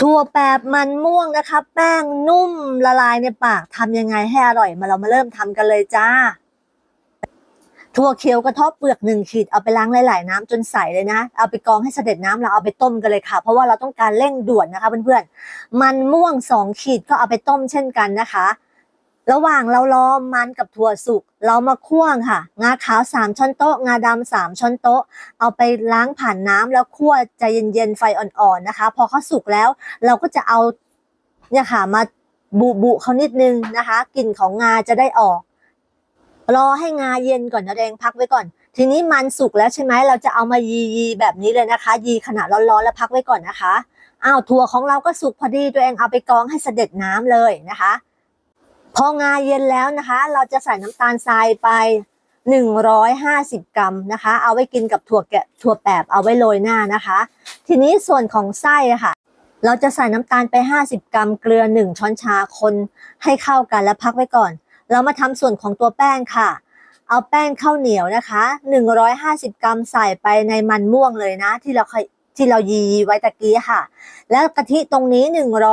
ถั่วแปบมันม่วงนะคะ แป้งนุ่มละลายในปากทำยังไงให้อร่อยมาเรามาเริ่มทำกันเลยจ้า ถั่วเขียวกระเทบเปลือกหนึ่งขีดเอาไปล้างหลายๆ น้ำจนใสเลยนะ เอาไปกรองให้เสด็จน้ำเราเอาไปต้มกันเลยค่ะ เพราะว่าเราต้องการเร่งด่วนนะคะเพื่อนๆ มันม่วงสองขีดก็เอาไปต้มเช่นกันนะคะ ระหว่างเรารอมันกับถั่วสุกเรามาคั่วค่ะ งาขาวสามช้อนโต๊ะ งาดำสามช้อนโต๊ะ เอาไปล้างผ่านน้ำแล้วคั่วใจเย็นๆไฟอ่อนๆนะคะ พอเขาสุกแล้วเราก็จะเอาเนี่ยค่ะมาบุบุเขานิดนึงนะคะกลิ่นของงาจะได้ออก รอให้งาเย็นก่อนนะแดงพักไว้ก่อน ทีนี้มันสุกแล้วใช่ไหมเราจะเอามายียีแบบนี้เลยนะคะ ยีขณะร้อนๆแล้วพักไว้ก่อนนะคะอ้าวถั่วของเราก็สุกพอดีตัวเองเอาไปกรองให้เสด็จน้ำเลยนะคะ พองาเย็นแล้วนะคะ เราจะใส่น้ำตาลทรายไป 150 กรัมนะคะ เอาไว้กินกับถั่วแกะถั่วแปบเอาไว้โรยหน้านะคะ ทีนี้ส่วนของไส้ค่ะ เราจะใส่น้ำตาลไป 50 กรัม เกลือ 1 ช้อนชาคนให้เข้ากันแล้วพักไว้ก่อน เรามาทำส่วนของตัวแป้งค่ะ เอาแป้งข้าวเหนียวนะคะ 150 กรัมใส่ไปในมันม่วงเลยนะ ที่เราเคย ที่เรายีไว้ตะกี้ค่ะ แล้วกะทิตรงนี้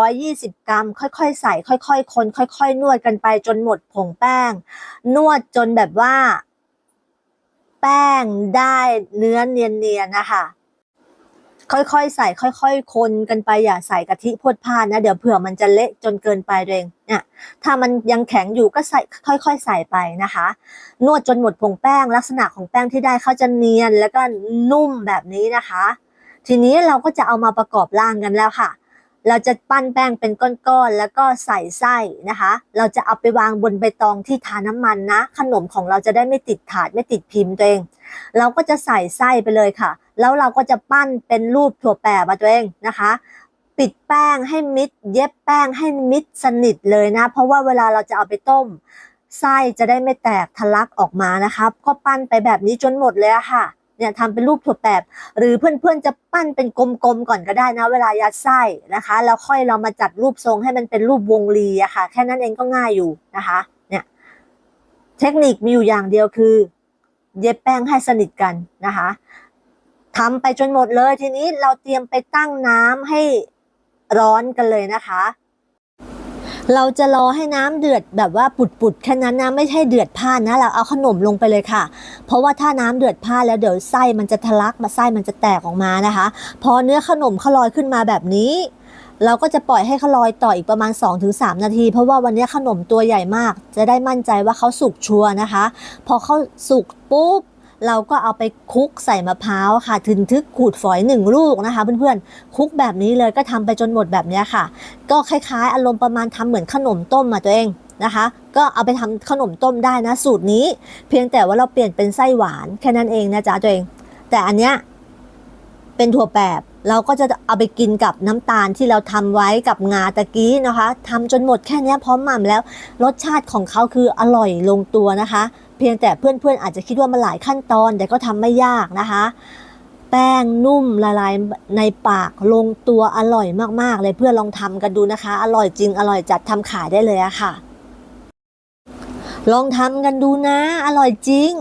120 กรัม ค่อยๆ ใส่ค่อยๆ คน ค่อย ๆ นวดกันไปจนหมดผงแป้ง นวดจนแบบว่า แป้งได้เนื้อเนียนๆนะคะค่อยๆ ใส่ค่อย ๆ คนกันไปอย่าใส่กะทิพดพาดนะ เดี๋ยวเผื่อมันจะเละจนเกินไปเองเนี่ยถ้ามันยังแข็งอยู่ก็ใส่ค่อย ๆ ใส่ไปนะคะ นวดจนหมดผงแป้งลักษณะของแป้งที่ได้เขาจะเนียนแล้วก็นุ่มแบบนี้นะคะ ทีนี้เราก็จะเอามาประกอบร่างกันแล้วค่ะ เราจะปั้นแป้งเป็นก้อนๆแล้วก็ใส่ไส้นะคะ เราจะเอาไปวางบนใบตองที่ทาน้ำมันนะ ขนมของเราจะได้ไม่ติดถาดไม่ติดพิมพ์ตัวเอง เราก็จะใส่ไส้ไปเลยค่ะ แล้วเราก็จะปั้นเป็นรูปถั่วแปบมาตัวเองนะคะปิดแป้งให้มิด เย็บแป้งให้มิดสนิทเลยนะ เพราะว่าเวลาเราจะเอาไปต้มไส้จะได้ไม่แตกทะลักออกมานะคะก็ปั้นไปแบบนี้จนหมดเลยค่ะ เนี่ยทำเป็นรูปถั่วแปบ หรือเพื่อนๆจะปั้นเป็นกลมๆก่อนก็ได้นะ เวลายัดไส้นะคะ แล้วค่อยเรามาจัดรูปทรงให้มันเป็นรูปวงรีอะค่ะ แค่นั้นเองก็ง่ายอยู่นะคะ เนี่ยเทคนิคมีอยู่อย่างเดียวคือ เย็บแป้งให้สนิทกันนะคะทำไปจนหมดเลยทีนี้เราเตรียมไปตั้งน้ำให้ร้อนกันเลยนะคะ เราจะรอให้น้ำเดือดแบบว่าปุดๆแค่นั้นนะไม่ใช่เดือดพล่านนะ เราเอาขนมลงไปเลยค่ะ เพราะว่าถ้าน้ำเดือดพล่านแล้วเดี๋ยวไส้มันจะทะลักมาไส้มันจะแตกออกมานะคะ พอเนื้อขนมเขาลอยขึ้นมาแบบนี้ เราก็จะปล่อยให้เขาลอยต่ออีกประมาณ 2-3 นาที เพราะว่าวันนี้ขนมตัวใหญ่มาก จะได้มั่นใจว่าเขาสุกชัวร์นะคะ พอเขาสุกปุ๊บ เราก็เอาไปคุกใส่มะพร้าวค่ะ ถึงทึกขูดฝอยหนึ่งลูกนะคะ เพื่อนๆคุกแบบนี้เลยก็ทำไปจนหมดแบบนี้ค่ะ ก็คล้ายๆ อารมณ์ประมาณทำเหมือนขนมต้มมาตัวเองนะคะ ก็เอาไปทำขนมต้มได้นะสูตรนี้ เพียงแต่ว่าเราเปลี่ยนเป็นไส้หวานแค่นั้นเองนะจ๊ะตัวเอง แต่อันเนี้ยเป็นถั่วแปบเราก็จะเอาไปกินกับน้ำตาลที่เราทำไว้กับงาตะกี้นะคะทำจนหมดแค่นี้พร้อมหม่ำแล้ว รสชาติของเขาคืออร่อยลงตัวนะคะ เพียงแต่เพื่อนๆอาจจะคิดว่ามันหลายขั้นตอน แต่ก็ทำไม่ยากนะคะ แป้งนุ่มละลายในปากลงตัวอร่อยมากๆ เลยเพื่อนลองทำกันดูนะคะ อร่อยจริงอร่อยจัดทำขายได้เลยอะค่ะ ลองทำกันดูนะ อร่อยจริง